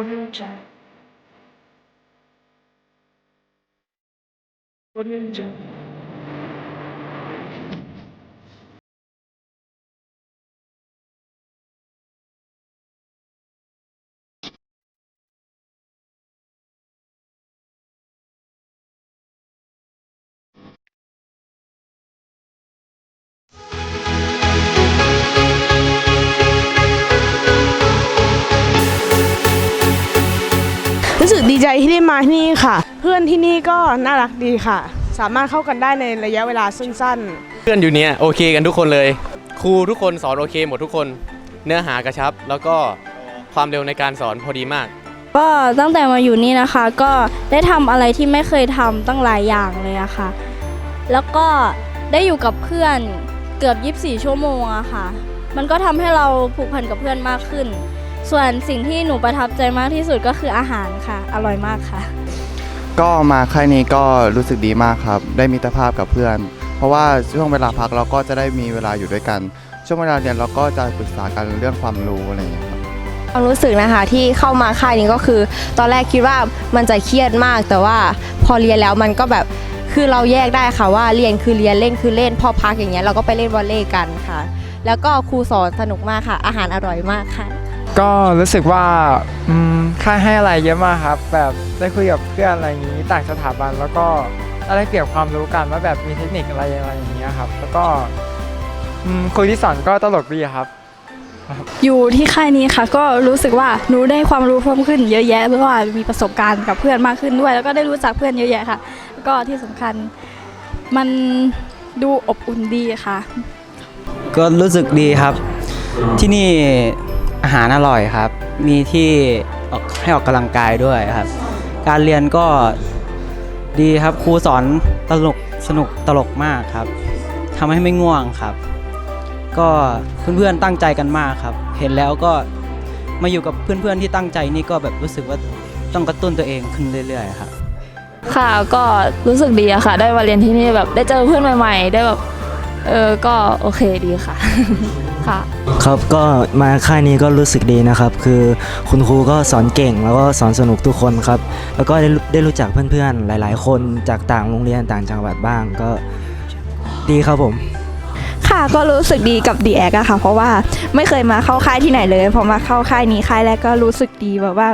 wooden chair wooden รู้สึกดีใจที่ได้มาที่นี่ค่ะ เพื่อนที่นี่ก็น่ารักดีค่ะ สามารถเข้ากันได้ในระยะเวลาสั้นๆ เพื่อนอยู่เนี่ยโอเคกันทุกคนเลย ครูทุกคนสอนโอเคหมดทุกคน เนื้อหากระชับ แล้วก็ความเร็วในการสอนพอดีมาก ก็ตั้งแต่มาอยู่นี่นะคะ ก็ได้ทำอะไรที่ไม่เคยทำตั้งหลายอย่างเลยอะค่ะ แล้วก็ได้อยู่กับเพื่อนเกือบ 24 ชั่วโมงอะค่ะ มันก็ทำให้เราผูกพันกับเพื่อนมากขึ้น ส่วนสิ่งที่หนูประทับใจมากที่สุดก็คืออาหารค่ะ อร่อยมากค่ะ ก็มาค่ายนี้ก็รู้สึกดีมากครับ ได้มิตรภาพกับเพื่อน เพราะว่าช่วงเวลาพักเราก็จะได้มีเวลาอยู่ด้วยกัน ช่วงเวลาเรียนเราก็จะปรึกษากันเรื่องความรู้อะไรอย่างเงี้ยครับความรู้สึกนะคะที่เข้ามาค่ายนี้ก็คือ ตอนแรกคิดว่ามันจะเครียดมาก แต่ว่าพอเรียนแล้วมันก็แบบคือเราแยกได้ค่ะว่าเรียนคือเรียนเล่นคือเล่นพอพักอย่างเงี้ยเราก็ไปเล่นวอลเลย์กันค่ะ แล้วก็ครูสอนสนุกมากค่ะ อาหารอร่อยมากค่ะ ก็รู้สึกว่าอืมค่ายให้อะไรเยอะมากครับ แบบได้คุยกับเพื่อนอะไรอย่างนี้ต่างสถาบันแล้วก็ได้เปรียบความรู้กันว่าแบบมีเทคนิคอะไรอะไรอย่างเงี้ยครับ แล้วก็อืมครูที่สอนก็ตลกดีครับ อยู่ที่ค่ายนี้ค่ะ ก็รู้สึกว่าหนูได้ความรู้เพิ่มขึ้นเยอะแยะเพราะว่ามีประสบการณ์กับเพื่อนมากขึ้นด้วย แล้วก็ได้รู้จักเพื่อนเยอะแยะค่ะแล้วก็ที่สำคัญมันดูอบอุ่นดีค่ะ ก็รู้สึกดีครับ ที่นี่ อาหารอร่อยครับ มีที่ออกให้ออกกำลังกายด้วยครับ การเรียนก็ดีครับครูสอนตลกสนุกตลกมากครับทำให้ไม่ง่วงครับ ก็เพื่อนๆตั้งใจกันมากครับ เห็นแล้วก็มาอยู่กับเพื่อนๆที่ตั้งใจนี่ก็แบบรู้สึกว่าต้องกระตุ้นตัวเองขึ้นเรื่อยๆครับค่ะก็รู้สึกดีอะค่ะ ได้มาเรียนที่นี่แบบได้เจอเพื่อนใหม่ ๆ ได้แบบเออก็โอเคดีค่ะ ค่ะ ครับก็มาค่ายนี้ก็รู้สึกดีนะครับ คือคุณครูก็สอนเก่ง แล้วก็สอนสนุกทุกคนครับ แล้วก็ได้รู้ได้รู้จักเพื่อนๆ หลาย ๆ คนจากต่างโรงเรียนต่างจังหวัดบ้างก็ดีครับผม ค่ะก็รู้สึกดีกับดีแอกอะค่ะ เพราะว่าไม่เคยมาเข้าค่ายที่ไหนเลยพอมาเข้าค่ายนี้ค่ายแรกก็รู้สึกดีแบบว่า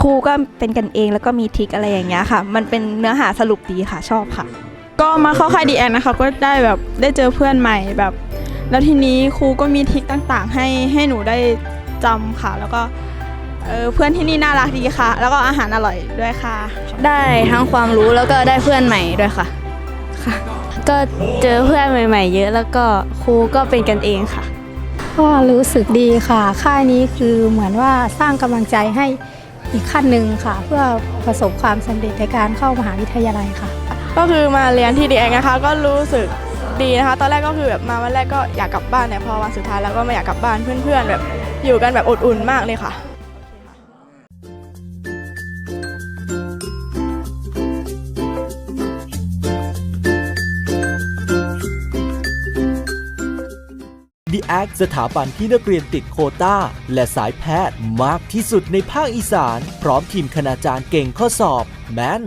ครูก็เป็นกันเองแล้วก็มีทริกอะไรอย่างเงี้ยค่ะ มันเป็นเนื้อหาสรุปดีค่ะชอบค่ะ ก็มาเข้าค่ายดีแอนนะคะ ก็ได้แบบได้เจอเพื่อนใหม่แบบ แล้วทีนี้ครูก็มีทริคต่างๆ ให้ให้หนูได้จำค่ะ แล้วก็เออเพื่อนที่นี่น่ารักดีค่ะ แล้วก็อาหารอร่อยด้วยค่ะ ได้ทั้งความรู้แล้วก็ได้เพื่อนใหม่ด้วยค่ะ ก็เจอเพื่อนใหม่ ๆ เยอะแล้วก็ครูก็เป็นกันเองค่ะ ก็รู้สึกดีค่ะ ค่ายนี้คือเหมือนว่าสร้างกำลังใจให้อีกขั้นหนึ่งค่ะ เพื่อประสบความสำเร็จในการเข้ามหาวิทยาลัยค่ะ ก็คือมาเรียนที่ดีแอนนะคะก็รู้สึก ดีนะคะ ตอนแรกก็คือแบบมาวันแรกก็อยากกลับบ้านแต่ยพอวันสุดท้ายแล้วก็ไม่อยากกลับบ้านเพื่อนๆ แบบอยู่กันแบบอบอุ่นมากเลยค่ะดีแอคสถาบันที่นักเรียนติดโคต้าและสายแพทย์มากที่สุดในภาคอีสาน พร้อมทีมคณาจารย์เก่งข้อสอบ แมน